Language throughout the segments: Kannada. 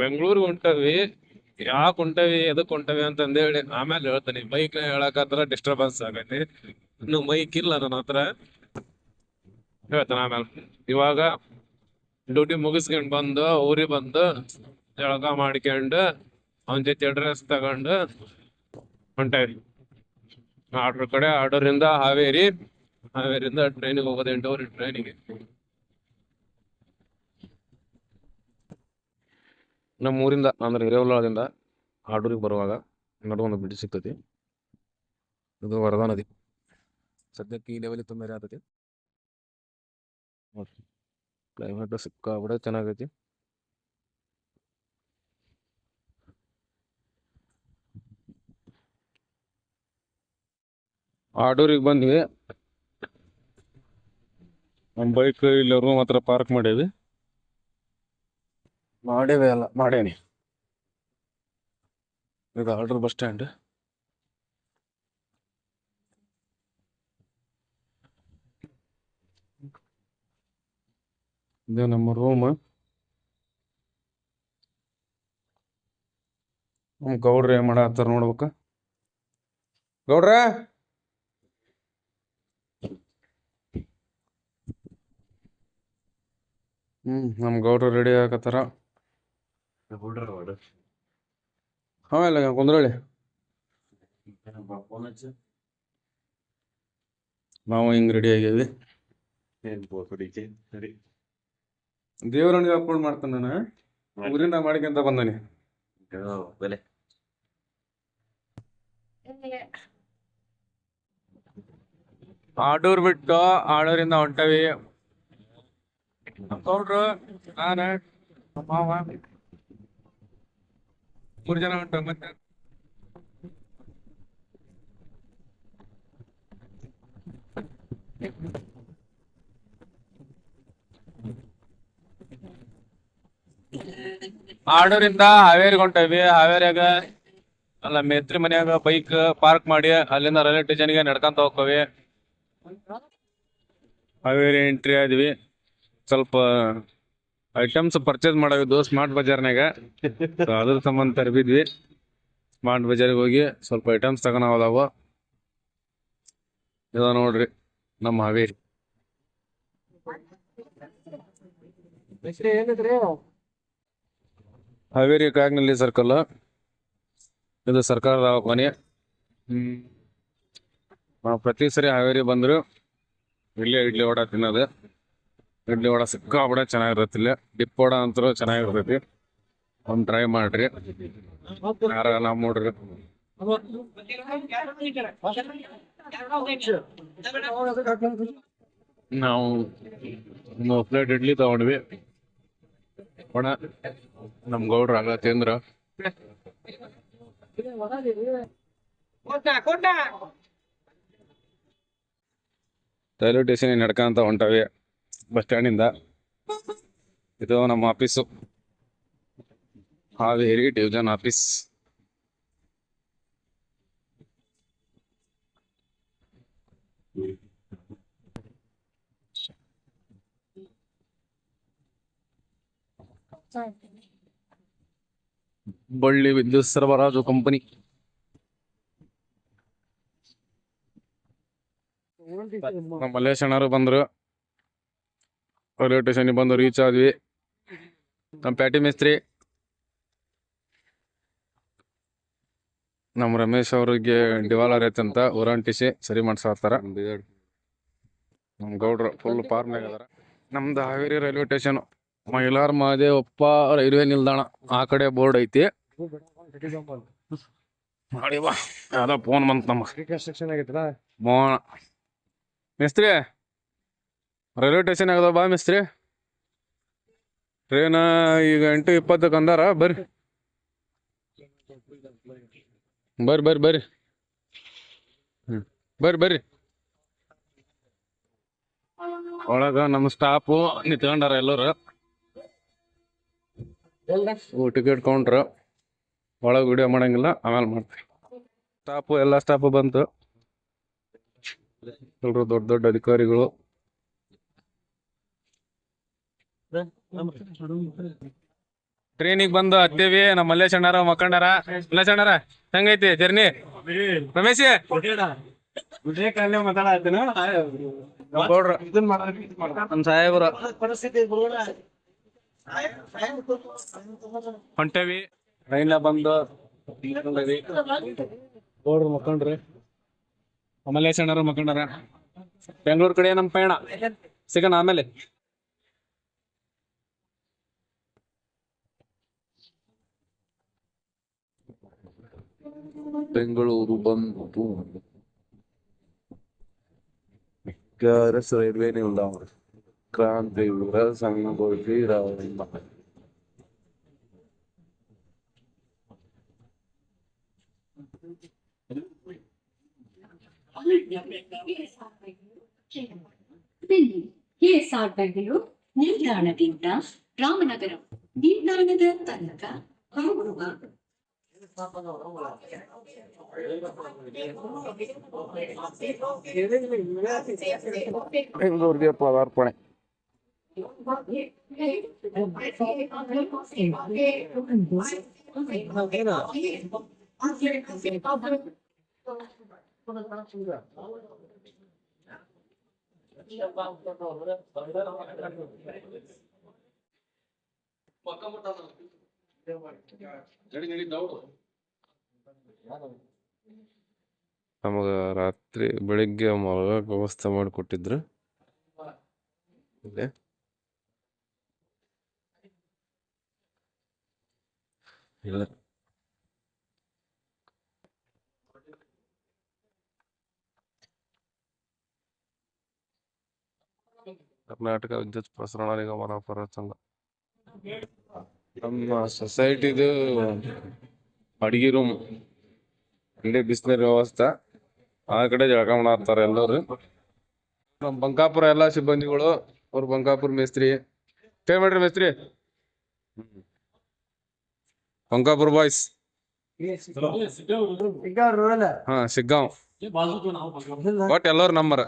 ಬೆಂಗಳೂರಿಗೆ ಹೊಂಟವಿ ಯಾಕೆ ಹೊಂಟವಿ ಎದಕ್ ಹೊಂಟವಿ ಅಂತಂದೇಳಿ ಆಮೇಲೆ ಹೇಳ್ತಾನೆ. ಬೈಕ್ ಹೇಳಕತ್ರ ಡಿಸ್ಟರ್ಬೆನ್ಸ್ ಆಗೈತಿ ಇನ್ನು ಮೈಕ್ ಇಲ್ಲ ನನ್ನ ಹತ್ರ. ಹೇಳ್ತಾನೆ ಆಮೇಲೆ. ಇವಾಗ ಡ್ಯೂಟಿ ಮುಗಿಸ್ಕೊಂಡ್ ಬಂದು, ಊರಿಗೆ ಬಂದು, ಜಳಕ ಮಾಡ್ಕೊಂಡು, ಅವನ ಜೊತೆ ಅಡ್ರೆಸ್ ತಗೊಂಡು ಹೊಂಟವಿ. ಆರ್ಡರ್ ಕಡೆ ಆರ್ಡರ್ ಇಂದ ಹಾವೇರಿ, ಹಾವೇರಿಂದ ಟ್ರೈನಿಗೆ ಹೋಗೋದು ಎಂಟೂವರೆ ಟ್ರೈನಿಗೆ ನಮ್ಮ ಊರಿಂದ ಅಂದ್ರೆ ಹಿರೇವಲದಿಂದ ಆಡೂರಿಗೆ ಬರುವಾಗ ನಡು ಒಂದು ಬಿಡಿ ಸಿಗ್ತೈತಿ. ಇದು ವರದಾ ನದಿ. ಸದ್ಯಕ್ಕೆ ಈ ಲೆವೆಲ್ ತುಂಬ ನೋಡ್ರಿ. ಕ್ಲೈಮೇಟ್ ಸಿಕ್ಕಾಬಿಡ ಚೆನ್ನಾಗೈತಿ. ಆಡೂರಿಗೆ ಬಂದ್ವಿ. ನಮ್ಮ ಬೈಕ್ ಇಲ್ಲಿ ಮಾತ್ರ ಪಾರ್ಕ್ ಮಾಡೇವಿ ಮಾಡೇವಿ ಅಲ್ಲ. ಮಾಡೇನಿ. ಇದು ಆರ್ಡರ್ ಬಸ್ ಸ್ಟ್ಯಾಂಡ್. ಇದು ನಮ್ಮ ರೂಮ್. ನಮ್ಮ ಗೌಡ್ರ ಏನ್ ಮಾಡತ್ತಾರ ನೋಡ್ಬೇಕ. ಗೌಡ್ರ! ಹ್ಮ್ ನಮ್ ಗೌಡ್ರು ರೆಡಿ ಆಗತ್ತಾರ. ಆಮೇಲೆ ಕುಂದ್ರಳಿ. ನಾವು ಹಿಂಗ್ ರೆಡಿ ಆಗೇವಿ ದೇವರನಿಗೆ ಅಪ್ಲೋಡ್ ಮಾಡ್ತಾನೆ ನಾನು. ಊರಿಂದ ಮಾಡ್ಕೊಂತ ಬಂದಾನೆ ಆಡೂರ್ ಬಿಟ್ಟು ಆಡೂರಿಂದ ಹೊಂಟವಿ. ನಾನು ಮಾವ. ಮೂರು ಜನ ಉಂಟು ಮತ್ತೆ ಆಡೂರಿಂದ ಹಾವೇರಿಗೆ ಹೊಂಟವಿ. ಹಾವೇರಿಯಾಗ ಅಲ್ಲ, ಮೇತ್ರಿ ಮನ್ಯಾಗ ಬೈಕ್ ಪಾರ್ಕ್ ಮಾಡಿ ಅಲ್ಲಿಂದ ರೈಲ್ವೆ ಸ್ಟೇಷನ್ಗೆ ನಡ್ಕೊಂತ ಹೋಗ್ಕವಿ ಹಾವೇರಿ ಎಂಟ್ರಿ ಆದ್ವಿ. ಸ್ವಲ್ಪ ಐಟಮ್ಸ್ ಪರ್ಚೇಸ್ ಮಾಡೋದು ಸ್ಮಾರ್ಟ್ ಬಜಾರ್ನಾಗ ಅದ್ರ ಸಂಬಂಧ ತರಬಿದ್ವಿ ಸ್ಮಾರ್ಟ್ ಬಜಾರ್ಗೆ ಹೋಗಿ ಸ್ವಲ್ಪ ಐಟಮ್ಸ್ ತಗೊಂಡಾವದಾವ ಇದ ನೋಡ್ರಿ, ನಮ್ಮ ಹಾವೇರಿ. ಹಾವೇರಿ ಕಾಗ್ನಲ್ಲಿ ಸರ್ಕಲ್ ಇದು ಸರ್ಕಾರದ ದವಾಖಾನೆ ನಾವು ಪ್ರತಿ ಸರಿ ಹಾವೇರಿ ಬಂದ್ರು, ಇಲ್ಲೇ ಇಡ್ಲಿ ಓಡ ತಿನ್ನೋದು. ಇಡ್ಲಿ ವಡ ಸಿಕ್ಕಾಪಡೆ ಚೆನ್ನಾಗಿರುತ್ತೆ ಇಲ್ಲಿ. ಡಿಪ್ ವಡ ಅಂತೂ ಚೆನ್ನಾಗಿರ್ತೈತಿ. ಒಂದು ಟ್ರೈ ಮಾಡ್ರಿ. ಯಾರ ನಾವು ನೋಡ್ರಿ ನಾವು ಮೂರು ಪ್ಲೇಟ್ ಇಡ್ಲಿ ತಗೊಂಡ್ವಿ. ಒಣ, ನಮ್ ಗೌಡ್ರ ಆಗ ತಿಂದ್ರ. ರೈಲ್ವೆ ಸ್ಟೇಷನ್ ನಡ್ಕಂತ ಹೊಂಟವಿ. ಬಸ್ ಸ್ಟ್ಯಾಂಡಿಂದ ಇದು ನಮ್ಮ ಆಫೀಸು. Haveri division office. ಬಳ್ಳಿ ವಿದ್ಯುತ್ ಸರಬರಾಜು ಕಂಪನಿ. ನಮ್ಮ ಮಲ್ಲೇಶ್ ಅಣ್ಣರು ಬಂದ್ರು. ರೈಲ್ವೆ ಸ್ಟೇಷನ್ಗೆ ಬಂದು ರೀಚ್ ಆದ್ವಿ. ನಮ್ಮ ಪ್ಯಾಟಿ ಮೇಸ್ತ್ರಿ ನಮ್ಮ ರಮೇಶ್ ಅವ್ರಿಗೆ ಡಿವಾಲರ್ ಐತಂತ ಊರಂಟಿಸಿ ಸರಿ ಮಾಡ್ಸಾತಾರ ನಮ್ಮ ಗೌಡ್ರು ಫುಲ್ ಫಾರ್ಮ್ ಅದಾರ. ನಮ್ದು Haveri railway station Mailar Mahadevappa railway ನಿಲ್ದಾಣ. ಆ ಕಡೆ ಬೋರ್ಡ್ ಐತಿ. ಮಾಡಿ ಬಾ. ಯಾವ್ದೋ ಫೋನ್ ಬಂತ ನಮ್ಮ ಮಿಸ್ತ್ರಿ ರೈಲ್ವೆ ಸ್ಟೇಷನ್ ಆಗದ ಬಾ ಮಿಸ್ತ್ರಿ. ಟ್ರೈನ್ ಈಗ ಎಂಟು ಇಪ್ಪತ್ತಕ್ಕೆ ಅಂದಾರ, ಬರ್ರಿ. ಬರ್ರಿ ಬರ್ರಿ ಬರ್ರಿ. ಹ್ಞೂ ಬರ್ರಿ ಬರ್ರಿ. ಒಳಗ ನಮ್ಮ ಸ್ಟಾಪು ನಿಂತ್ಕೊಂಡಾರ ಎಲ್ಲರು. Ticket counter. ಒಳಗೆ ವಿಡಿಯೋ ಮಾಡಂಗಿಲ್ಲ, ಆಮೇಲೆ ಮಾಡ್ತೀವಿ ಸ್ಟಾಪು ಎಲ್ಲ ಸ್ಟಾಪು ಬಂತು. ಎಲ್ಲರೂ ದೊಡ್ಡ ದೊಡ್ಡ ಅಧಿಕಾರಿಗಳು. ಟ್ರೈನಿಗೆ ಬಂದು ಹತ್ತೇವಿ ನಮ್ಮ ಮಲ್ಲೇಶ್ ಅಣ್ಣಾರ ಮಕ್ಕಂಡಾರ ಮಲ್ಲೇಶ್ ಅಣ್ಣಾರ ಹೆಂಗೈತಿ ಜರ್ನಿ ರಮೇಶ್ ನಮ್ ಸಾಹೇಬ್ರ. ಹೊಂಟೇವಿ. ಟ್ರೈನ್ ಬಂದು. ಗೌಡ್ರು ಮಕ್ಕಂಡ್ರಿ ಮಲ್ಲೇಶ್ ಅಣ್ಣಾರ ಮಕ್ಕಂಡಾರ ಬೆಂಗಳೂರು ಕಡೆ ನಮ್ ಪಯಣ. ಸಿಗೋಣ ಆಮೇಲೆ. ಬೆಂಗಳೂರು ಬಂತು ಗರಸ್ ರೈಲ್ವೆ ನಿಲ್ದಾಣ ಕ್ರಾಂತಿವೀರ ಸಂಗೊಳ್ಳಿ ರಾಯಣ್ಣ ಬೆಲ್ಲಿ ಕೆಎಸ್ಆರ್ ಬೆಂಗಳೂರು ನಿಲ್ದಾಣದಿಂದ ರಾಮನಗರ ನಿಲ್ದಾಣದ ತನಕ ಹೋಗುವ ಬೆಂಗಳೂರಿಗೆ ಪದಾರ್ಪಣೆ ನಮಗ ರಾತ್ರಿ ಬೆಳಿಗ್ಗೆ ಮಲಗಕ್ ವ್ಯವಸ್ಥೆ ಮಾಡಿಕೊಟ್ಟಿದ್ರು. ಇಲ್ಲೇ. ಕರ್ನಾಟಕ ವಿದ್ಯುತ್ ಪ್ರಸರಣ ನಿಗಮನ ಸಂಘ. ನಮ್ಮ ಸೊಸೈಟಿದು ಅಡಿಗೆ ರೂಮ್. ಇಲ್ಲೇ ಬಿಸಿನೀರ್ ವ್ಯವಸ್ಥೆ ಆ ಕಡೆ ಜಳಕ ಮಾಡಾರ್ತಾರೆ ಎಲ್ಲರೂ. ನಮ್ಮ ಬಂಕಾಪುರ ಎಲ್ಲಾ ಸಿಬ್ಬಂದಿಗಳು ಅವ್ರ ಬಂಕಾಪುರ ಮೇಸ್ತ್ರಿ. ಟೇ ಮಾಡ್ರಿ ಮೇಸ್ತ್ರಿ. ಬಂಕಾಪುರ ಬಾಯ್ಸ್ ಹಾ ಸಿಗ್ಗಾಂವ್. ಬಟ್ ಎಲ್ಲರೂ ನಂಬರ್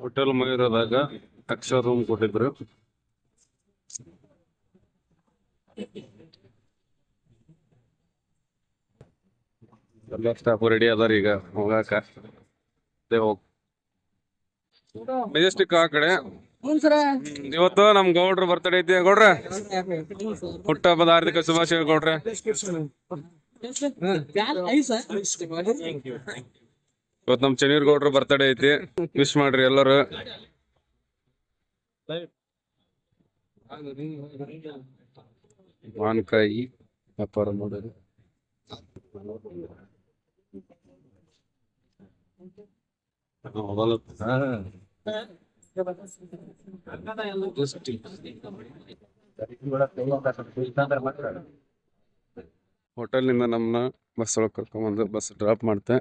ಹೋಟೆಲ್ ಮಯೂರದಾಗ ಅಕ್ಷರ ರೂಮ್ ಕೊಟ್ಟಿದ್ರು. ಎಲ್ಲ ಸ್ಟಾಫ್ ರೆಡಿ ಅದಾರ ಈಗ ಹೋಗಾಕ. ಅದೇ ಹೋಗ್. ಮೆಜೆಸ್ಟಿಕ್ ಆ ಕಡೆ? ಇವತ್ತು ನಮ್ ಗೌಡ್ರ ಬರ್ತಡೇ ಐತಿ ಗೌಡ್ರ? ಹುಟ್ಟ ಹಬ್ಬದ ಹಾರ್ದಿಕ ಶುಭಾಶಯ ಗೌಡ್ರೆ. ಇವತ್ ನಮ್ ಚನೀರ್ ಗೌಡ್ರ ಬರ್ತಡೇ ಐತಿ. ವಿಶ್ ಮಾಡ್ರಿ ಎಲ್ಲರೂ. ಮಾನ್ಕಾಯಿ ವ್ಯಾಪಾರ ಮಾಡೋದು. ಹೋಟೆಲ್ನಿಂದ ನಮ್ಮನ್ನ ಬಸ್ ಒಳಗೆ ಕರ್ಕೊಂಬಂದು ಬಸ್ ಡ್ರಾಪ್ ಮಾಡ್ತೆ.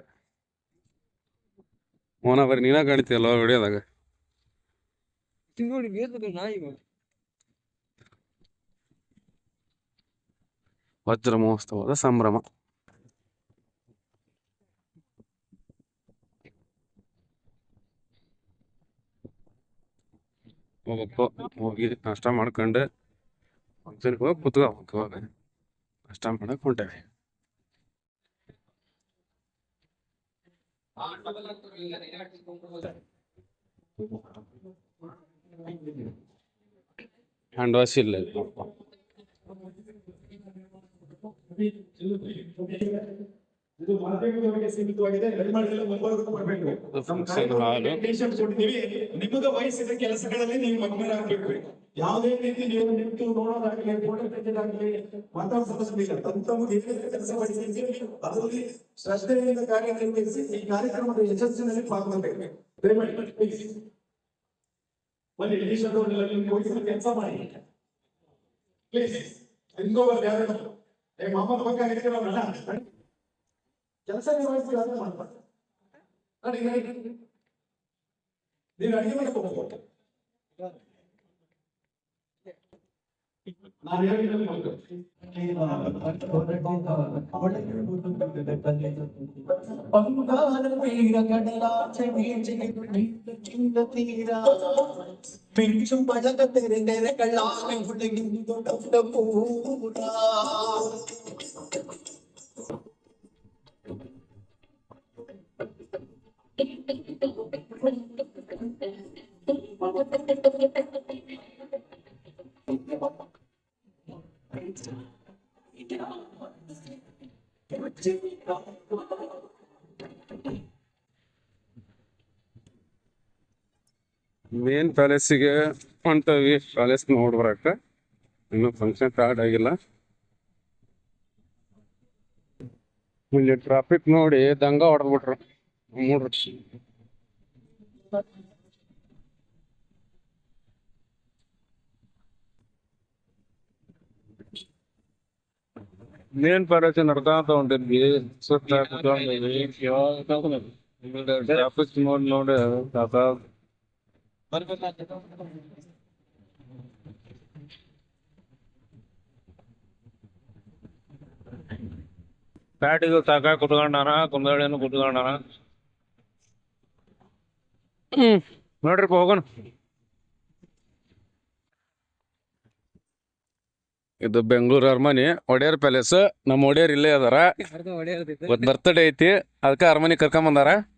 ಮೋನ ಬರೀ ನೀನ ಕಾಣ್ತೀಯಲ್ಲ ವಿಡಿಯೋದಾಗ ವಜ್ರ ಮಹೋತ್ಸವದ ಸಂಭ್ರಮ ಹೋಗಪ್ಪ, ಹೋಗಿ ನಾಷ್ಟ ಮಾಡ್ಕೊಂಡು ಫಂಕ್ಷನ್ಗೆ ಹೋಗಿ ಕುತ್ಕೋಬೇಕು ನಾಷ್ಟ ಮಾಡಕ್ ಹೊಂಟೇವೆ ಹ್ಯಾಂಡ್ ವಾಶ್ ಇಲ್ಲಿ. ಇದು ಮಾಧ್ಯಮದವರಿಗೆ ಸೀಮಿತವಾಗಿದೆ. ದಯಮಾಡಿ ಮುಂಬಾಗಕ್ಕೆ ಬರಬೇಕು ಕೊಟ್ಟಿದ್ದೀವಿ. ನಿಮಗೆ ವಹಿಸಿದ ಕೆಲಸಗಳಲ್ಲಿ ನೀವು ಮಗ್ನರಾಗಬೇಕು. ಯಾವುದೇ ರೀತಿ ನೀವು ನಿಂತು ನೋಡೋದಾಗ್ಲಿ ಫೋಟೋ ತೆಗೆದಾಗ್ಲಿ ಮಾತಾಡೋದಿಲ್ಲ ತಮ್ಮ ತಮಗೆ ಕೆಲಸ ಅದರಲ್ಲಿ ಶ್ರದ್ಧೆಯಿಂದ ಕಾರ್ಯನಿರ್ವಹಿಸಿ ಈ ಕಾರ್ಯಕ್ರಮದ ಯಶಸ್ಸಿನಲ್ಲಿ ಪಾಲ್ಗೊಳ್ಬೇಕು. ದಯಮಾಡಿ. ಬನ್ನಿ ಕೆಲಸ ಮಾಡಿ. ಪ್ಲೀಸ್ ನಿಮ್ಗೋಬರ್ ಯಾರು? ಕೆಲಸ ನಿರ್ವಹಿಸಿ ಅದನ್ನ ಮಾಡ್ಬಾರ್ದು. ನೋಡಿ ನೋಡಿ. ನೀವು ಅಡಿಗೆ ಮಾಡಕ್ಕೆ ಹೋಗ್ಬೇಕು ನಾನು ಹೇಳಿದ್ರೆ ಬಂಗಾರ ವೀರ ಕಡಲಾಚೆ ಮೇಚಿಗೆ ಚಿನ್ನ ತೀರ ಪಿಂಚು ಪದಕ ಪ್ಯಾಲೇಸಿಗೆ ಹೊಂಟವಿ. ಪ್ಯಾಲೇಸ್ ಬರಕ್ಕೆ ಇನ್ನೂ ಫಂಕ್ಷನ್ ಸ್ಟಾರ್ಟ್ ಆಗಿಲ್ಲ. ಇಲ್ಲಿ ಟ್ರಾಫಿಕ್ ನೋಡಿ ದಂಗ ಹೊಡೆದ್ಬಿಟ್ರು. ನೋಡ್ರಿ ಮೇನ್ ಪ್ಯಾಲೇಸ್ ನಡ್ಕೊಂತ ತಗೊಂಡಿದ್ವಿ. ಸುತ್ತ ಕುತ್ಕೊಂಡಿದ್ವಿ ಟ್ರಾಫಿಕ್ ನೋಡಿ ನೋಡಿ ಸಾಕಾಗ್ ಪ್ಯಾಟಿಗೆ ಸಾಕಾಗಿ ಕುತ್ಕೊಂಡಾನ ಕುಂದಳಿನು ಕುತ್ಕೊಂಡಾನ? ಹ್ಮ್. ನೋಡ್ರಿಪ್ಪ ಹೋಗೋಣ. ಇದು ಬೆಂಗಳೂರು ಅರಮನೆ ಒಡೆಯರ್ ಪ್ಯಾಲೇಸ್. ನಮ್ಮ ಒಡೆಯರ್ ಇಲ್ಲೇ ಅದಾರ. ಇವತ್ತು ಬರ್ತಡೇ ಐತಿ. ಅದಕ್ಕೆ ಅರಮನೆ ಕರ್ಕೊಂಡ್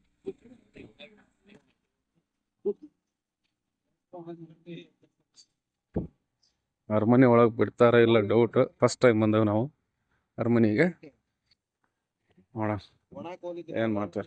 ಅರಮನೆ ಒಳಗೆ ಬಿಡ್ತಾರ ಇಲ್ಲ ಡೌಟ್ ಫಸ್ಟ್ ಟೈಮ್ ಬಂದೇವ್ ನಾವು ಅರಮನೆಗೆ. ನೋಡ ಏನ್ ಮಾಡ್ತಾರ?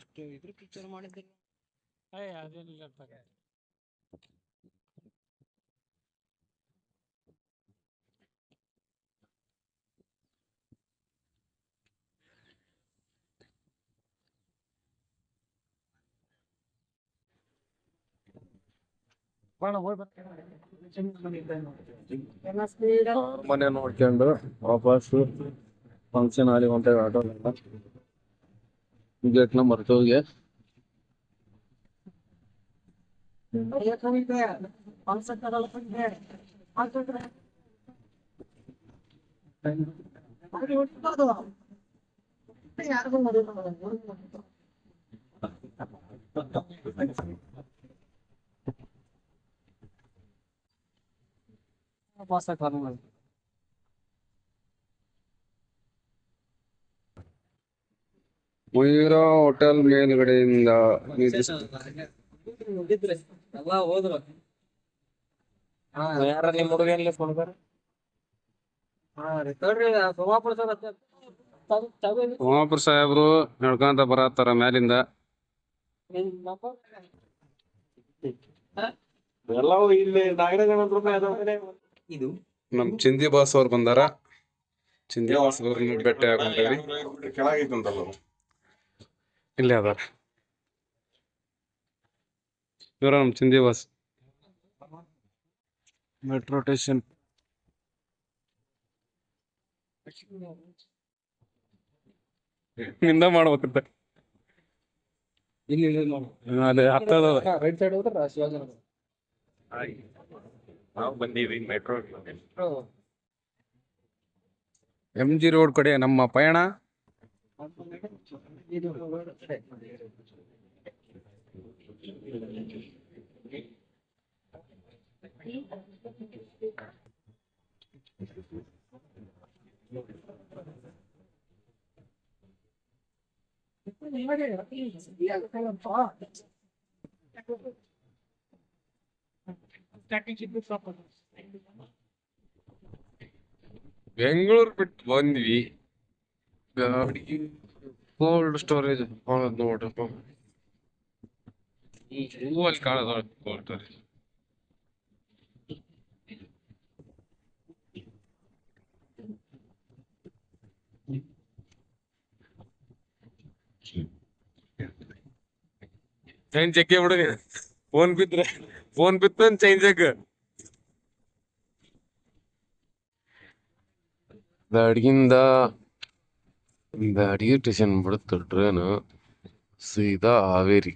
ಅರಮನೆ ನೋಡ್ಕೊಂಡು ವಾಪಸ್ ಫಂಕ್ಷನ್ ಆಗಿ ಹೊಂಟೇವಿ ಆಟೋ ಗೇಟ್ ನಂಬರ್ ಟೂಗೆ ಮಯೂರ ಹೋಟೆಲ್ ಮೇಲ್ಗಡೆಯಿಂದ ಹೋದ್ರು ಯಾರ ನಿಮ್ ಹುಡುಗ ಎಲ್ಲಿ ಕೊಡ್ತಾರ ಹಾ ರೀ ತಡ್ರಿ ಸೋಮಾಪುರ ಸಾಹೇಬ್ರು ನಡ್ಕೊಂತ ಬರತ್ತಾರ ಮ್ಯಾಲಿಂದ? ಎಲ್ಲವೂ ಇಲ್ಲಿ ನಾಗರಾಜ್ ಇದು? ನಮ್ ಚಿಂದಿ ಬಾಸ್ ಅವ್ರು ಬಂದಾರ. ಚಿಂದಿ ಬಾಸ್ ಅವ್ರನ್ನ ಭೇಟಿ ಹಾಕೊಂಡೇವಿ ಕೆಳಗೈತಂತಲ್ಲ ಇಲ್ಲೇ ಅದಾರ. ಇವರ ನಮ್ ಚಿಂದಿ ಬಾಸ್. ಮೆಟ್ರೋ ಸ್ಟೇಷನ್ನಿಂದ ಮಾಡ್ಬೇಕಂತ. ಇಲ್ಲಿ ಇಲ್ಲಿ ನೋಡಿ. ಅಲ್ಲಿ ಹತ್ತದ ರೈಟ್ ಸೈಡ್ ಹೋದ್ರ ಶಿವಾಜಿನಗರ ನಾವು ಬಂದೀವಿ ಮೆಟ್ರೋ ಎಂ ಜಿ ರೋಡ್ ಕಡೆ ನಮ್ಮ ಪಯಣ ಇದು ಬೆಂಗಳೂರು ಬಿಟ್ಟು ಬಂದ್ವಿ ಗಾಡಿ ಕೋಲ್ಡ್ ಸ್ಟೋರೇಜ್ ನೋಡ್ರಪ್ಪ ಹೂವಲ್ಲಿ ಕಾಣದ ಕೋಲ್ಡ್ ಸ್ಟೋರೇಜ್ ಚೈನ್ ಚೆಕ್ ಬಿಡು ಫೋನ್ ಬಿದ್ರೆ ಫೋನ್ ಬಿತ್ತು ಚೈನ್ ಚೆಕ್ ಬ್ಯಾಡಗಿಂದ ಬ್ಯಾಡಗಿ ಸ್ಟೇಷನ್ ಬಿಡುತ್ತೆ ಟ್ರೈನ್ ಸೀದಾ ಹಾವೇರಿ.